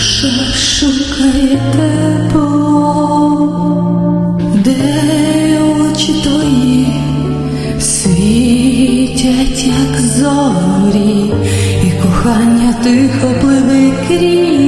Душа шукає тепло, де очі твої світять, як зорі, і кохання тихо пливе крізь.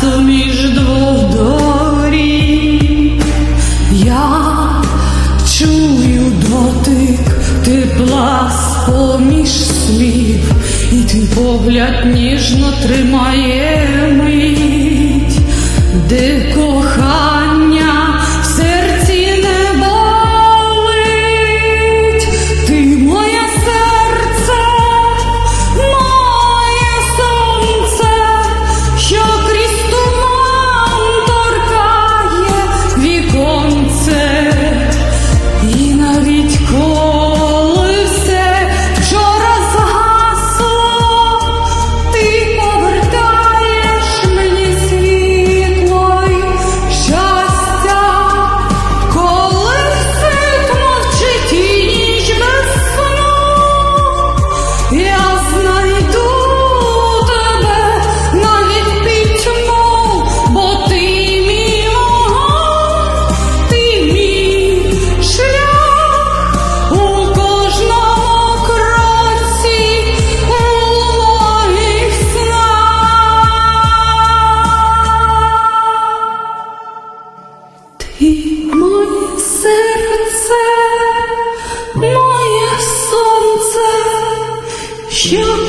суміш двох доріг я чую дотик тепла з-поміж слів, і твій погляд ніжно тримає мить, де кохає. Моє сонце, що